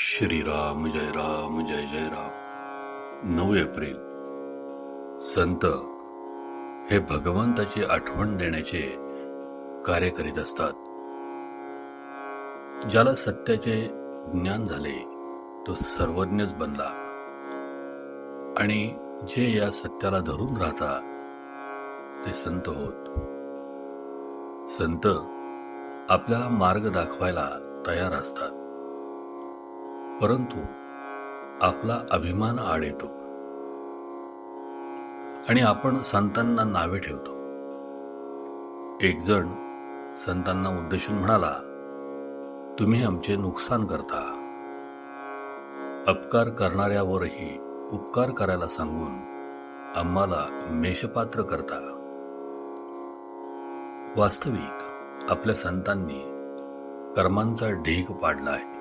श्रीराम जय राम जय जय राम. नऊ एप्रिल. संत हे भगवंताची आठवण देण्याचे कार्य करीत असतात. ज्याला सत्याचे ज्ञान झाले तो सर्वज्ञच बनला. आणि जे या सत्याला धरून राहतात ते संत होत. संत आपल्याला मार्ग दाखवायला तयार असतात. परंतु आपला अभिमान आड येतो. आणि आपण संतांना नावे ठेवतो. एक जण संतांना उद्देशून म्हणाला तुम्ही आमचे नुकसान करता. अपकार करणाऱ्यावरही उपकार करायला सांगून आम्हाला मेषपात्र करता. वास्तविक आपल्या संतांनी कर्मांचा ढीग पाडला आहे.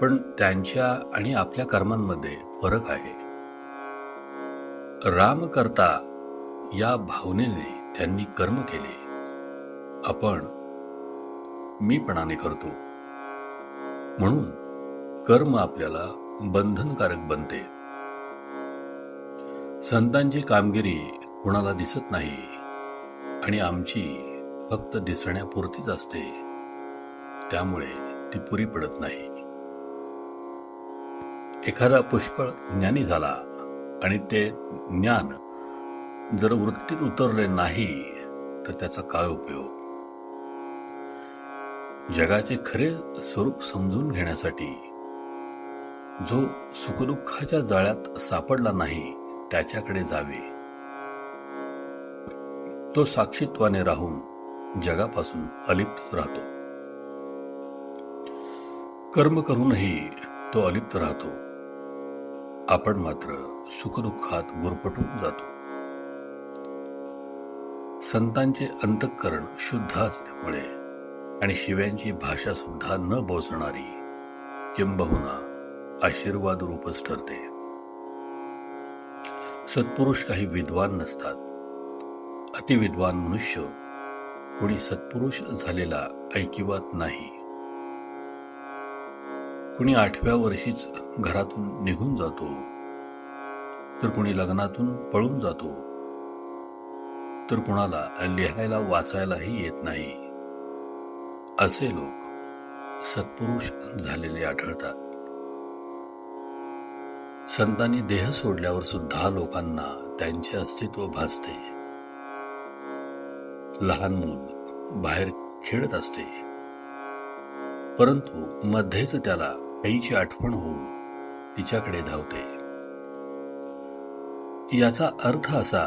पण त्यांच्या आणि आपल्या कर्मांमध्ये फरक आहे. राम करता या भावनेने त्यांनी कर्म केले. आपण मीपणाने करतो. म्हणून कर्म आपल्याला बंधनकारक बनते. संतांची कामगिरी कुणाला दिसत नाही आणि आमची फक्त दिसण्यापुरतीच असते. त्यामुळे ती पुरी पडत नाही. एखादा पुष्कळ ज्ञानी झाला आणि ते ज्ञान जर वृत्तीत उतरले नाही तर त्याचा काय उपयोग? जगाचे खरे स्वरूप समजून घेण्यासाठी जो सुखदुःखाच्या जाळ्यात सापडला नाही त्याच्याकडे जावे. तो साक्षीत्वाने राहून जगापासून अलिप्तच राहतो. कर्म करूनही तो अलिप्त राहतो. आपण मात्र सुखदुःखात गुरफटून जातो. संतांचे अंतःकरण शुद्ध असल्यामुळे आणि शिव्यांची भाषा सुद्धा न बोसणारी किंबहुना आशीर्वाद रूपच ठरते. सत्पुरुष काही विद्वान नसतात. अतिविद्वान मनुष्य कोणी सत्पुरुष झालेला ऐकिवात नाही. कुणी आठव्या वर्षीच घरातून निघून जातो तर कुणी लग्नातून पळून जातो तर कुणाला लिहायला वाचायलाही येत नाही. असे लोक सत्पुरुष झालेले आढळतात. संतांनी देह सोडल्यावर सुद्धा लोकांना त्यांचे अस्तित्व भासते. लहान मूल बाहेर खेळत असते. परंतु मध्येच त्याला आईची आठवण होऊन तिच्याकडे धावते. याचा अर्थ असा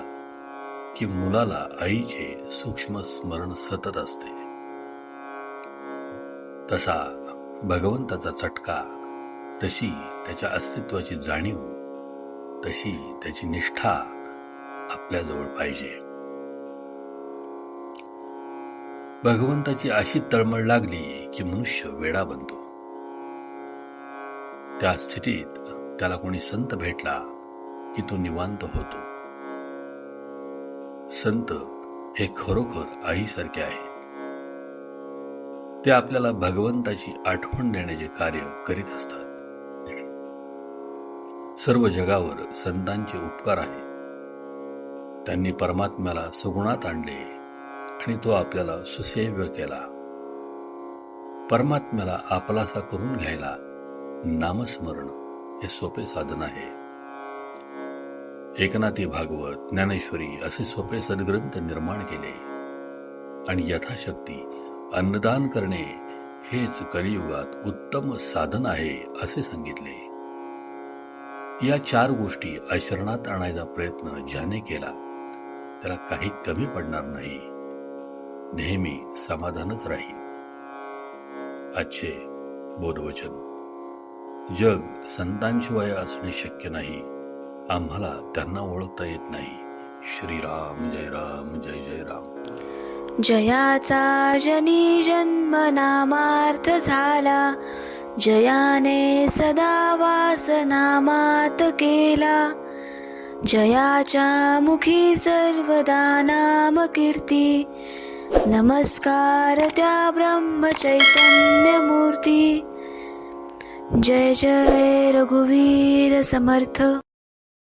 की मुलाला आईचे सूक्ष्म स्मरण सतत असते. तसा भगवंताचा चटका तशी त्याच्या अस्तित्वाची जाणीव तशी त्याची निष्ठा आपल्याजवळ पाहिजे. भगवंताची अशी तळमळ लागली की मनुष्य वेडा बनतो. त्या स्थितीत त्याला कोणी संत भेटला की तो निवांत होतो. संत हे खरोखर आईसारखे आहे ते आपल्याला भगवंताची आठवण देण्याचे कार्य करीत असतात. सर्व जगावर संतांचे उपकार आहे त्यांनी परमात्म्याला सगुणात आणले आणि तो आपल्याला सुसेव्य केला. परमात्म्याला आपलासा करून घ्यायला नामस्मरण हे सोपे साधन आहे. एकनाथी भागवत ज्ञानेश्वरी असे सोपे सद्ग्रंथ निर्माण केले आणि यथाशक्ती अन्नदान करणे हेच कलियुगात उत्तम साधन आहे असे सांगितले. या चार गोष्टी आचरणात आणायचा प्रयत्न ज्याने केला त्याला काही कमी पडणार नाही. नेहमी समाधानच राहील. आजचे बोधवचन. जग संतांशिवाय असणे शक्य नाही. आम्हाला त्यांना ओळखता येत नाही. श्रीराम जय राम जय जय राम. जयाचा जनी जन्म नामार्थ झाला. जयाने सदा वास नामात केला. जयाच्या मुखी सर्वदा नाम कीर्ती. नमस्कार त्या ब्रह्म चैतन्य मूर्ती जय जय रघुवीर समर्थ।